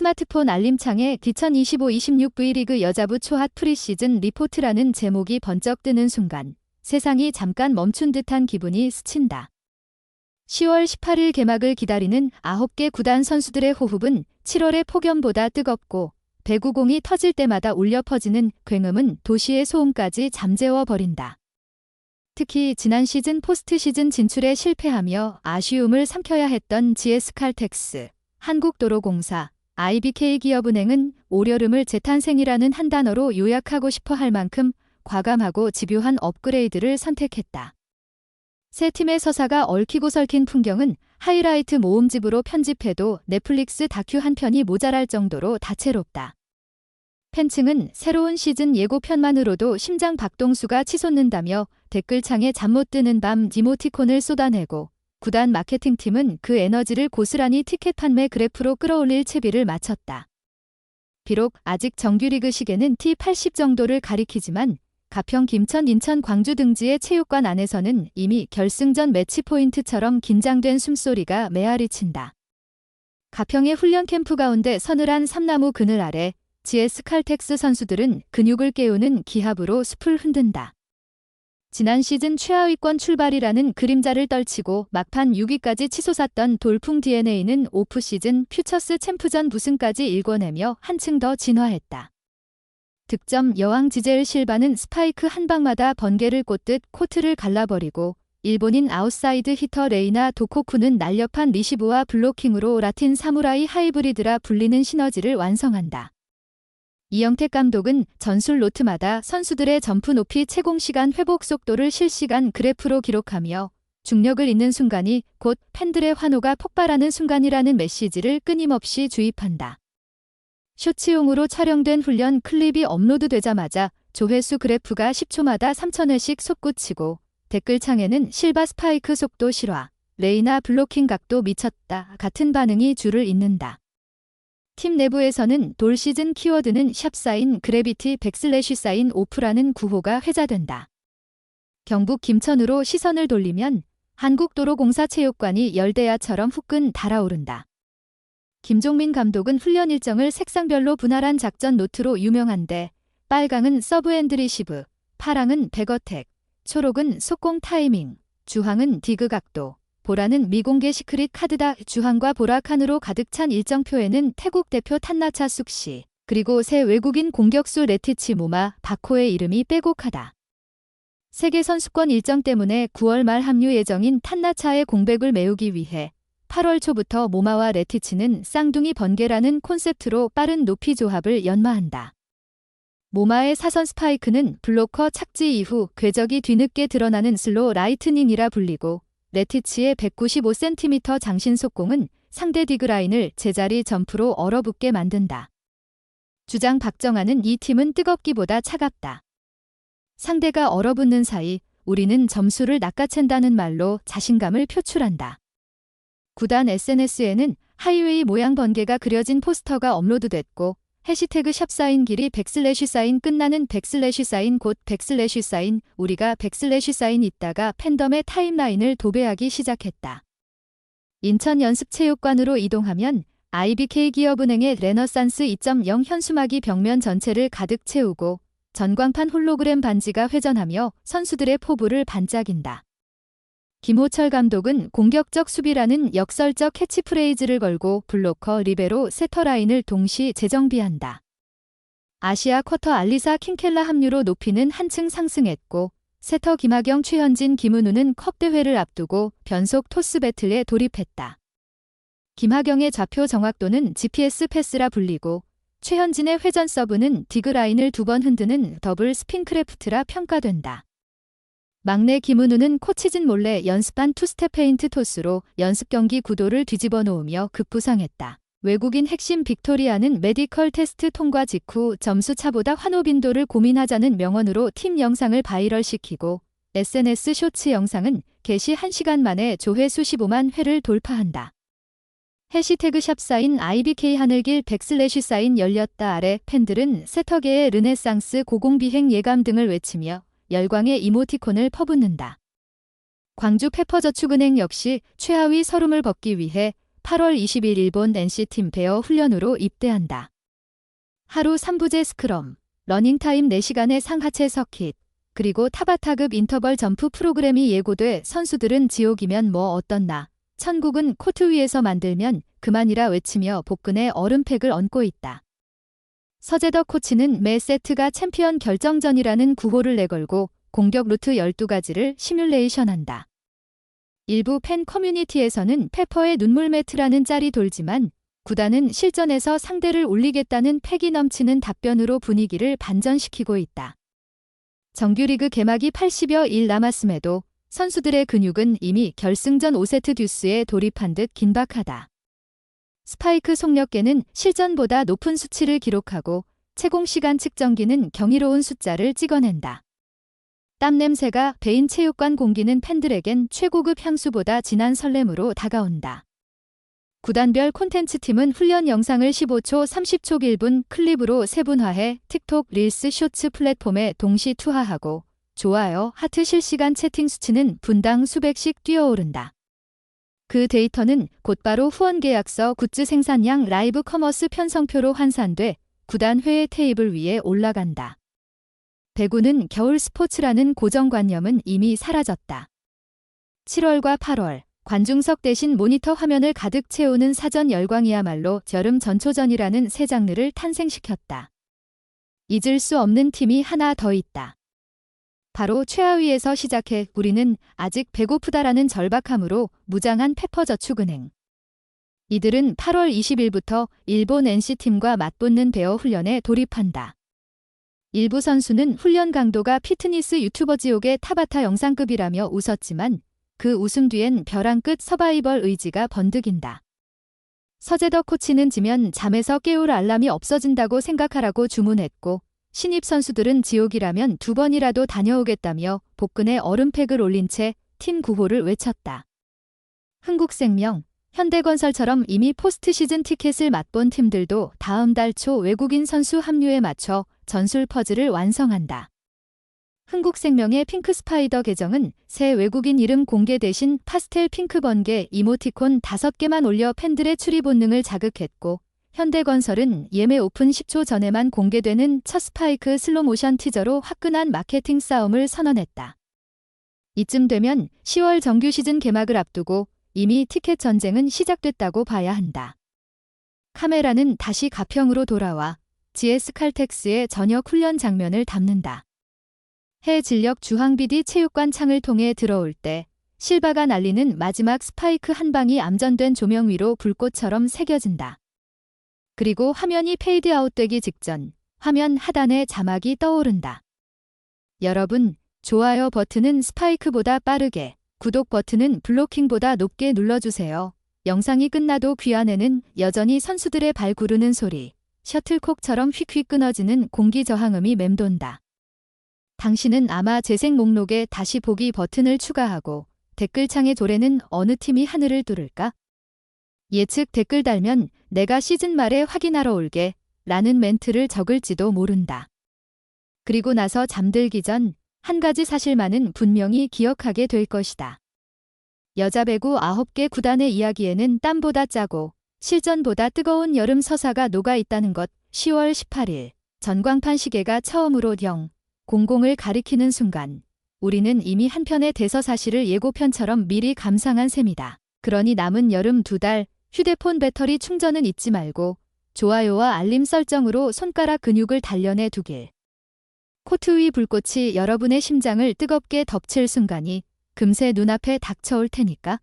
스마트폰 알림창에 2025-26 V리그 여자부 초핫 프리시즌 리포트라는 제목이 번쩍 뜨는 순간 세상이 잠깐 멈춘 듯한 기분이 스친다. 10월 18일 개막을 기다리는 9개 구단 선수들의 호흡은 7월의 폭염보다 뜨겁고 배구공이 터질 때마다 울려 퍼지는 굉음은 도시의 소음까지 잠재워 버린다. 특히 지난 시즌 포스트 시즌 진출에 실패하며 아쉬움을 삼켜야 했던 GS칼텍스, 한국도로공사, IBK 기업은행은 올여름을 재탄생이라는 한 단어로 요약하고 싶어 할 만큼 과감하고 집요한 업그레이드를 선택했다. 세 팀의 서사가 얽히고 설킨 풍경은 하이라이트 모음집으로 편집해도 넷플릭스 다큐 한 편이 모자랄 정도로 다채롭다. 팬층은 새로운 시즌 예고편만으로도 심장 박동수가 치솟는다며 댓글창에 잠 못 드는 밤 디모티콘을 쏟아내고 구단 마케팅팀은 그 에너지를 고스란히 티켓 판매 그래프로 끌어올릴 채비를 마쳤다. 비록 아직 정규리그 시계는 T80 정도를 가리키지만 가평 김천 인천 광주 등지의 체육관 안에서는 이미 결승전 매치 포인트처럼 긴장된 숨소리가 메아리 친다. 가평의 훈련 캠프 가운데 서늘한 삼나무 그늘 아래 GS 칼텍스 선수들은 근육을 깨우는 기합으로 숲을 흔든다. 지난 시즌 최하위권 출발이라는 그림자를 떨치고 막판 6위까지 치솟았던 돌풍 DNA는 오프 시즌 퓨처스 챔프전 무승까지 일궈내며 한층 더 진화했다. 득점 여왕 지젤 실바는 스파이크 한 방마다 번개를 꽂듯 코트를 갈라버리고 일본인 아웃사이드 히터 레이나 도코쿠는 날렵한 리시브와 블로킹으로 라틴 사무라이 하이브리드라 불리는 시너지를 완성한다. 이영택 감독은 전술 노트마다 선수들의 점프 높이 채공 시간 회복 속도를 실시간 그래프로 기록하며 중력을 잇는 순간이 곧 팬들의 환호가 폭발하는 순간이라는 메시지를 끊임없이 주입한다. 쇼츠용으로 촬영된 훈련 클립이 업로드 되자마자 조회수 그래프가 10초마다 3천회씩 솟구치고 댓글창에는 실바 스파이크 속도 실화, 레이나 블로킹 각도 미쳤다 같은 반응이 줄을 잇는다. 팀 내부에서는 돌 시즌 키워드는 샵 사인 그래비티 백슬래시 사인 오프라는 구호가 회자된다. 경북 김천으로 시선을 돌리면 한국도로공사 체육관이 열대야처럼 후끈 달아오른다. 김종민 감독은 훈련 일정을 색상별로 분할한 작전 노트로 유명한데 빨강은 서브앤드 리시브, 파랑은 백어택, 초록은 속공 타이밍, 주황은 디그 각도, 보라는 미공개 시크릿 카드다 주황과 보라 칸으로 가득 찬 일정표에는 태국 대표 탄나차 쑥씨, 그리고 새 외국인 공격수 레티치 모마 바코의 이름이 빼곡하다. 세계 선수권 일정 때문에 9월 말 합류 예정인 탄나차의 공백을 메우기 위해 8월 초부터 모마와 레티치는 쌍둥이 번개라는 콘셉트로 빠른 높이 조합을 연마한다. 모마의 사선 스파이크는 블로커 착지 이후 궤적이 뒤늦게 드러나는 슬로 라이트닝이라 불리고 레티치의 195cm 장신 속공은 상대 디그라인을 제자리 점프로 얼어붙게 만든다. 주장 박정아는 이 팀은 뜨겁기보다 차갑다. 상대가 얼어붙는 사이 우리는 점수를 낚아챈다는 말로 자신감을 표출한다. 구단 SNS에는 하이웨이 모양 번개가 그려진 포스터가 업로드됐고 해시태그 샵 사인 길이 백슬래시 사인 끝나는 백슬래시 사인 곧 백슬래시 사인 우리가 백슬래시 사인 있다가 팬덤의 타임라인을 도배하기 시작했다. 인천 연습체육관으로 이동하면 IBK 기업은행의 레너산스 2.0 현수막이 벽면 전체를 가득 채우고 전광판 홀로그램 반지가 회전하며 선수들의 포부를 반짝인다. 김호철 감독은 공격적 수비라는 역설적 캐치프레이즈를 걸고 블로커 리베로 세터 라인을 동시 재정비한다. 아시아 쿼터 알리사 킹켈라 합류로 높이는 한층 상승했고 세터 김하경 최현진 김은우는 컵 대회를 앞두고 변속 토스 배틀에 돌입했다. 김하경의 좌표 정확도는 GPS 패스라 불리고 최현진의 회전 서브는 디그 라인을 두 번 흔드는 더블 스핀크래프트라 평가된다. 막내 김은우는 코치진 몰래 연습한 투스텝 페인트 토스로 연습 경기 구도를 뒤집어 놓으며 급부상했다. 외국인 핵심 빅토리아는 메디컬 테스트 통과 직후 점수 차보다 환호 빈도를 고민하자는 명언으로 팀 영상을 바이럴시키고 SNS 쇼츠 영상은 개시 1시간 만에 조회 수 15만 회를 돌파한다. 해시태그 샵 사인 IBK 하늘길 백슬래시 사인 열렸다 아래 팬들은 세터계의 르네상스 고공비행 예감 등을 외치며 열광의 이모티콘을 퍼붓는다. 광주 페퍼저축은행 역시 최하위 서름을 벗기 위해 8월 20일 일본 NC팀 베어 훈련으로 입대한다. 하루 3부제 스크럼, 러닝타임 4시간의 상하체 서킷, 그리고 타바타급 인터벌 점프 프로그램이 예고돼 선수들은 지옥이면 뭐 어떻나. 천국은 코트 위에서 만들면 그만이라 외치며 복근에 얼음팩을 얹고 있다. 서재덕 코치는 매 세트가 챔피언 결정전이라는 구호를 내걸고 공격 루트 12가지를 시뮬레이션한다. 일부 팬 커뮤니티에서는 페퍼의 눈물 매트라는 짤이 돌지만 구단은 실전에서 상대를 올리겠다는 패기 넘치는 답변으로 분위기를 반전시키고 있다. 정규리그 개막이 80여 일 남았음에도 선수들의 근육은 이미 결승전 5세트 듀스에 돌입한 듯 긴박하다. 스파이크 속력계는 실전보다 높은 수치를 기록하고 채공시간 측정기는 경이로운 숫자를 찍어낸다. 땀 냄새가 배인 체육관 공기는 팬들에겐 최고급 향수보다 진한 설렘으로 다가온다. 구단별 콘텐츠 팀은 훈련 영상을 15초, 30초 길분 클립으로 세분화해 틱톡 릴스 쇼츠 플랫폼에 동시 투하하고 좋아요, 하트 실시간 채팅 수치는 분당 수백씩 뛰어오른다. 그 데이터는 곧바로 후원 계약서 굿즈 생산량 라이브 커머스 편성표로 환산돼 구단 회의 테이블 위에 올라간다. 배구는 겨울 스포츠라는 고정관념은 이미 사라졌다. 7월과 8월 관중석 대신 모니터 화면을 가득 채우는 사전 열광이야말로 여름 전초전이라는 새 장르를 탄생시켰다. 잊을 수 없는 팀이 하나 더 있다. 바로 최하위에서 시작해 우리는 아직 배고프다라는 절박함으로 무장한 페퍼저축은행. 이들은 8월 20일부터 일본 NC팀과 맞붙는 베어 훈련에 돌입한다. 일부 선수는 훈련 강도가 피트니스 유튜버 지옥의 타바타 영상급이라며 웃었지만 그 웃음 뒤엔 벼랑 끝 서바이벌 의지가 번득인다. 서재덕 코치는 지면 잠에서 깨울 알람이 없어진다고 생각하라고 주문했고 신입 선수들은 지옥이라면 두 번이라도 다녀오겠다며 복근에 얼음팩을 올린 채 팀 구호를 외쳤다. 흥국생명, 현대건설처럼 이미 포스트 시즌 티켓을 맛본 팀들도 다음 달 초 외국인 선수 합류에 맞춰 전술 퍼즐을 완성한다. 흥국생명의 핑크스파이더 계정은 새 외국인 이름 공개 대신 파스텔 핑크 번개 이모티콘 5개만 올려 팬들의 추리 본능을 자극했고 현대건설은 예매 오픈 10초 전에만 공개되는 첫 스파이크 슬로모션 티저로 화끈한 마케팅 싸움을 선언했다. 이쯤 되면 10월 정규 시즌 개막을 앞두고 이미 티켓 전쟁은 시작됐다고 봐야 한다. 카메라는 다시 가평으로 돌아와 GS 칼텍스의 저녁 훈련 장면을 담는다. 해 진력 주황비디 체육관 창을 통해 들어올 때 실바가 날리는 마지막 스파이크 한 방이 암전된 조명 위로 불꽃처럼 새겨진다. 그리고 화면이 페이드 아웃 되기 직전 화면 하단에 자막이 떠오른다. 여러분, 좋아요 버튼은 스파이크보다 빠르게, 구독 버튼은 블로킹보다 높게 눌러주세요. 영상이 끝나도 귀 안에는 여전히 선수들의 발 구르는 소리, 셔틀콕처럼 휙휙 끊어지는 공기 저항음이 맴돈다. 당신은 아마 재생 목록에 다시 보기 버튼을 추가하고 댓글창의 조례는 어느 팀이 하늘을 뚫을까? 예측 댓글 달면 내가 시즌 말에 확인하러 올게 라는 멘트를 적을지도 모른다. 그리고 나서 잠들기 전 한 가지 사실만은 분명히 기억하게 될 것이다. 여자 배구 9개 구단의 이야기에는 땀보다 짜고 실전보다 뜨거운 여름 서사가 녹아 있다는 것 10월 18일 전광판 시계가 처음으로 영, 공공을 가리키는 순간 우리는 이미 한편의 대서사실을 예고편처럼 미리 감상한 셈이다. 그러니 남은 여름 두 달 휴대폰 배터리 충전은 잊지 말고 좋아요와 알림 설정으로 손가락 근육을 단련해 두길. 코트 위 불꽃이 여러분의 심장을 뜨겁게 덮칠 순간이 금세 눈앞에 닥쳐올 테니까.